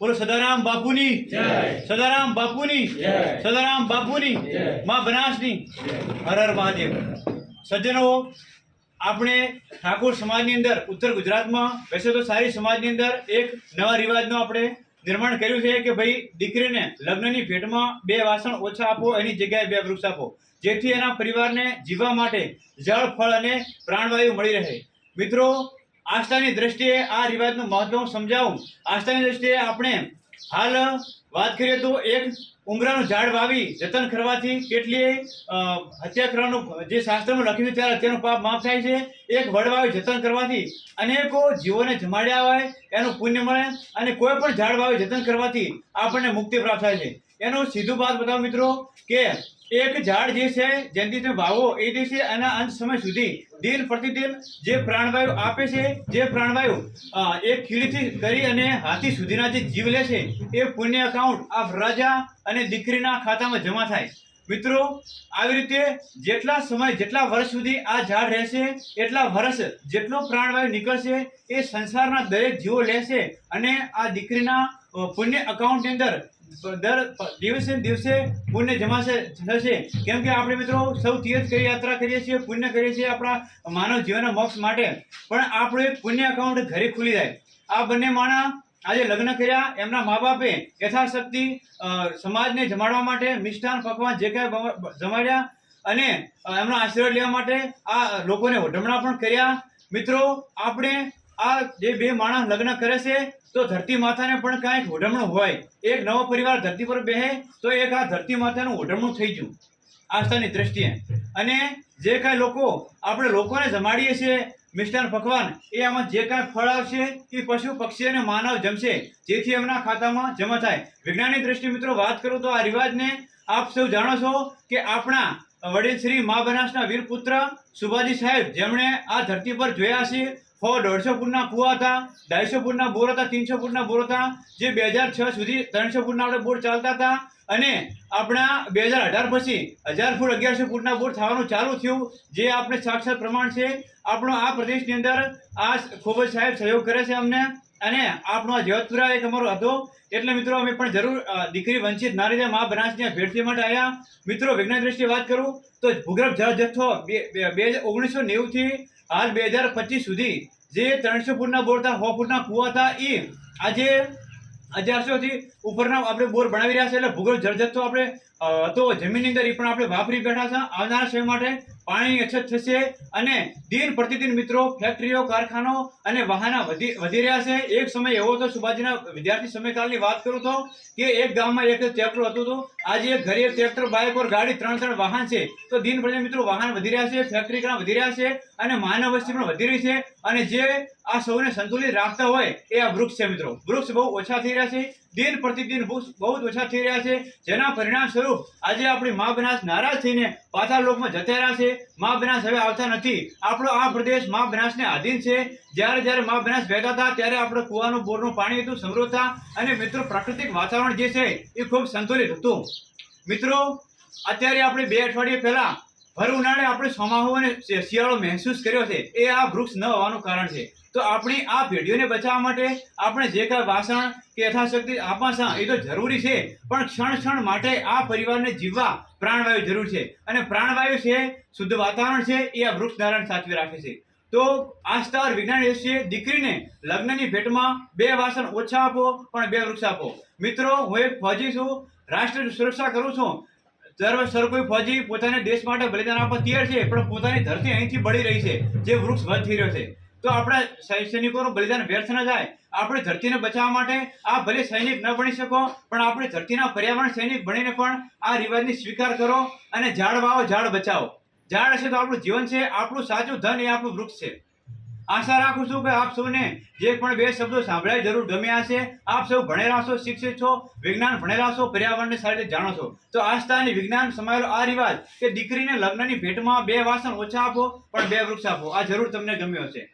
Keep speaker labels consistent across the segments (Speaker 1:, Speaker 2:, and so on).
Speaker 1: બોલો સદારામ બાપુની
Speaker 2: જય.
Speaker 1: સદારામ બાપુની
Speaker 2: જય.
Speaker 1: સદારામ બાપુની
Speaker 2: જય.
Speaker 1: માં બનાસની. હર હર મહાદેવ. સજ્જનો આપણે ઠાકોર સમાજની અંદર ઉત્તર ગુજરાતમાં વૈસે તો સારી સમાજની અંદર એક નવા રિવાજનો આપણે નિર્માણ કર્યું છે કે ભાઈ દીકરીને લગ્નની ભેટમાં બે વાસણ ઓછા આપો એની જગ્યાએ બે વૃક્ષ આપો. જેથી એના પરિવારને જીવવા માટે જળ ફળ અને પ્રાણવાયુ મળી રહે. મિત્રો આસ્થાની દ્રષ્ટિએ આ રિવાજનું મહત્વ સમજાવું. આસ્થાની દ્રષ્ટિએ આપણે હાલ વાત કરીએ તો એક ઉમરાનું ઝાડ વાવી, જતન કરવાથી કેટલી હત્યા કરવાનું જે શાસ્ત્રમાં લખ્યું છે ત્યારે હત્યાનું પાપ માફ થાય છે. એક વડ વાવી, જતન કરવાથી અનેકો જીવોને જમાડ્યા હોય, એનું પુણ્ય મળે અને કોઈ પણ ઝાડ વાવી, જતન કરવાથી આપણને મુક્તિ પ્રાપ્ત થાય છે. એનો સીધું વાત બતાવો મિત્રો કે એક ઝાડ જે છે, જેનાથી તમે વાવો એ દિવસે એના અંત સમય સુધી દિન પ્રતિદિન જે પ્રાણવાયુ આપે છે, જે પ્રાણવાયુ એક કીડીથી કરી અને હાથી સુધીના જે જીવ લે છે, એ પુણ્ય એકાઉન્ટ આ રાજા અને દીકરીના ખાતામાં જમા થાય. મિત્રો, આવી રીતે જેટલા સમય, જેટલા વર્ષ સુધી આ ઝાડ રહેશે, એટલા વર્ષ જેટલો પ્રાણવાયુ નીકળશે, એ સંસારના દરેક જીવો લેશે અને આ દીકરીના પુણ્ય અકાઉન્ટની અંદર દર દિવસે દિવસે પુણ્ય જમાશે, થશે. કેમ કે આપણે મિત્રો સૌ તીર્થ યાત્રા કરીએ છીએ, પુણ્ય કરીએ છીએ આપણા માનવ જીવનના મોક્ષ માટે. પણ આપણું એક પુણ્ય અકાઉન્ટ ઘરે ખુલી જાય. આ બંને માણસ આજે લગ્ન કર્યા, એમના મા બાપે યથાશક્તિ સમાજને જમાડવા માટે મિષ્ટાન પકવાન જે કાંઈ જમાડ્યા અને એમનો આશીર્વાદ લેવા માટે આ લોકોને વઢમણા પણ કર્યા. મિત્રો, આપણે આ જે બે માણસ લગ્ન કરે છે, તો ધરતી માતાને પણ કાંઈક ઓઢમણું હોય. એક નવો પરિવાર ધરતી પર બેહે, તો એક આ ધરતી માતાનું ઓઢમણું થઈ ગયું. આસ્થાની દ્રષ્ટિએ. અને જે કાંઈ લોકો, આપણે લોકોને જમાડીએ છીએ મિષ્ટાન પકવાન એ આમાં જે કાંઈ ફળ આવશે એ પશુ પક્ષી અને માનવ જમશે, જેથી એમના ખાતામાં જમા થાય. વિજ્ઞાનની દ્રષ્ટિ મિત્રો, વાત કરું તો આ રિવાજને આપ સૌ જાણો છો કે આપણા વડીલ શ્રી મા બનાસના વીર પુત્ર સુભાજી સાહેબ, જેમણે આ ધરતી પર જોયા છે સો દોઢસો ફૂટના કુવા હતા, ઢાઈસો ફૂટના બોર હતા, ત્રણસો ફૂટના બોર હતા, જે બે હજાર છ સુધી ત્રણસો ફૂટના આપણે બોર ચાલતા હતા અને આપણા બે હજાર અઢાર પછી હજાર ફૂટ, અગિયારસો ફૂટના બોર થવાનું ચાલુ થયું, જે આપણે સાક્ષાત પ્રમાણ છે. આપણો આ પ્રદેશની અંદર આ ખૂબ જ સાહેબ સહયોગ કરે છે અમને. અને આપણો આ જયતપુરા એક અમારો હતો. એટલે મિત્રો અમે પણ જરૂર દીકરી વંચિત નારી જાય મા બનાસની ભેટથી માટે આવ્યા મિત્રો વિજ્ઞાન દ્રષ્ટિએ વાત કરું, તો ભૂગર્ભ જળ જથ્થો બે હજાર ઓગણીસો નેવુંથી હાલ બે હજાર પચીસ સુધી જે ત્રણસો ફૂટના બોર હતા, સો ફૂટના કૂવા હતા એ આજે હજારસોથી ઉપરના આપણે બોર બનાવી રહ્યા છે. એટલે ભૂગોળ જળ જથ્થો આપણે તો જમીનની અંદર એ પણ આપણે વાપરી બેઠા છે. આવનારા સમય માટે પાણીની અછત થશે અને દિન પ્રતિદિન મિત્રો ફેક્ટરીઓ, કારખાનો અને વાહનો વધી વધી રહ્યા છે. એક સમય એવો હતો, સુભાજીના વિદ્યાર્થી સમયકાળની વાત કરું તો, કે એક ગામમાં એક ટ્રેક્ટર હતું તો, આજે એક ઘરે એક ટ્રેક્ટર બાઇક ઓર ગાડી ત્રણ ત્રણ વાહન છે. તો દિન પ્રતિદિન મિત્રો વાહન વધી રહ્યા છે ફેક્ટરી ઘણા વધી રહ્યા છે અને માનવ વસ્તી પણ વધી રહી છે અને જે આ સૌને સંતુલિત રાખતા હોય એ આ વૃક્ષ છે મિત્રો. વૃક્ષ બહુ ઓછા થઈ રહ્યા છે. દિન પ્રતિદિન વૃક્ષ બહુ જ ઓછા થઈ રહ્યા છે. જેના પરિણામ સ્વરૂપ આજે આપણી મા બનાસ નારાજ થઈને પાતાળ લોકમાં જતા રહ્યા છે. મા બનાસ હવે આવતા નથી. આપણો આ પ્રદેશ મા બનાસને આધીન છે. જ્યારે જ્યારે મા બનાસ વહેતા હતા ત્યારે આપણે કુવાનું, બોરનું પાણી હતું, સમૃદ્ધ હતા અને મિત્રો, પ્રાકૃતિક વાતાવરણ જે છે એ ખૂબ સંતુલિત હતું. મિત્રો, અત્યારે આપણે બે અઠવાડિયે પહેલા ભર ઉનાળે આપણે ચોમાહુ અને શિયાળો મહેસૂસ કર્યો છે. એ આ વૃક્ષ ન હોવાનું કારણ છે. તો આપણી આ પેઢીઓને બચાવવા માટે આપણે જે કાંઈ વાસણ કે યથાશક્તિ આપવા એ તો જરૂરી છે. પણ ક્ષણ ક્ષણ માટે આ પરિવારને જીવવા પ્રાણવાયુ જરૂર છે. અને પ્રાણવાયુ છે, શુદ્ધ વાતાવરણ છે, એ આ વૃક્ષ ધારણ સાચવી રાખે છે. તો આ સ્થળ વિજ્ઞાન છે, દીકરીને લગ્નની ભેટમાં બે વાસણ ઓછા આપો, પણ બે વૃક્ષ આપો. મિત્રો, હું એક ફોજી છું, રાષ્ટ્ર સુરક્ષા કરું છું. દર સર કોઈ ફૌજી પોતાને દેશ માટે બલિદાન આપવા તૈયાર છે, પણ પોતાની ધરતી અહીંથી બળી રહી છે, જે વૃક્ષ વધ થઈ રહ્યો છે. તો આપણા સૈનિકોનું બલિદાન વ્યર્થ ન જાય. આપણે ધરતીને બચાવવા માટે આ ભલે સૈનિક ન બની શકો, પણ આપણે ધરતીના પર્યાવરણ સૈનિક બનીને પણ આ રિવાજને સ્વીકાર કરો અને ઝાડ વાવો, ઝાડ બચાવો. ઝાડ હશે તો આપણું જીવન છે, આપણું સાચું ધન એ આપણું વૃક્ષ છે. આશા રાખું છું કે આપ સૌને જે પણ બે શબ્દો સાંભળ્યા જરૂર ગમ્યા હશે. આપ સૌ ભણેલા છો શિક્ષિત છો, વિજ્ઞાન ભણેલા છો પર્યાવરણને સારી રીતે જાણો છો. તો આસ્થા અને વિજ્ઞાન સમાયેલો આ રિવાજ કે દીકરીને લગ્નની ભેટમાં બે વાસણ ઓછા આપો, પણ બે વૃક્ષ આપો. આ જરૂર તમને ગમ્યો હશે.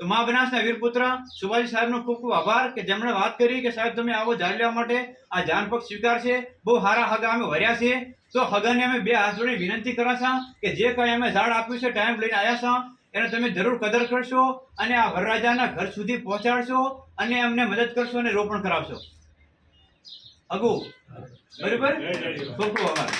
Speaker 1: તો મા બનાસના વીરપુત્ર સુભાજી સાહેબનો ખૂબ ખૂબ આભાર કે જેમણે વાત કરી કે સાહેબ તમે આવો જાણ લેવા માટે આ જાનપક્ષ સ્વીકાર છે. બહુ સારા હગા અમે વર્યા છે તો હગાને અમે બે હાથ જોડી વિનંતી કરાશા કે જે કંઈ અમે ઝાડ આપ્યું છે ટાઈમ લઈને આવ્યા છો એને તમે જરૂર કદર કરશો અને આ વરરાજાના ઘર સુધી પહોંચાડશો અને અમને મદદ કરશો અને રોપણ કરાવશો. અગુ બરોબર? ખૂબ ખૂબ આભાર.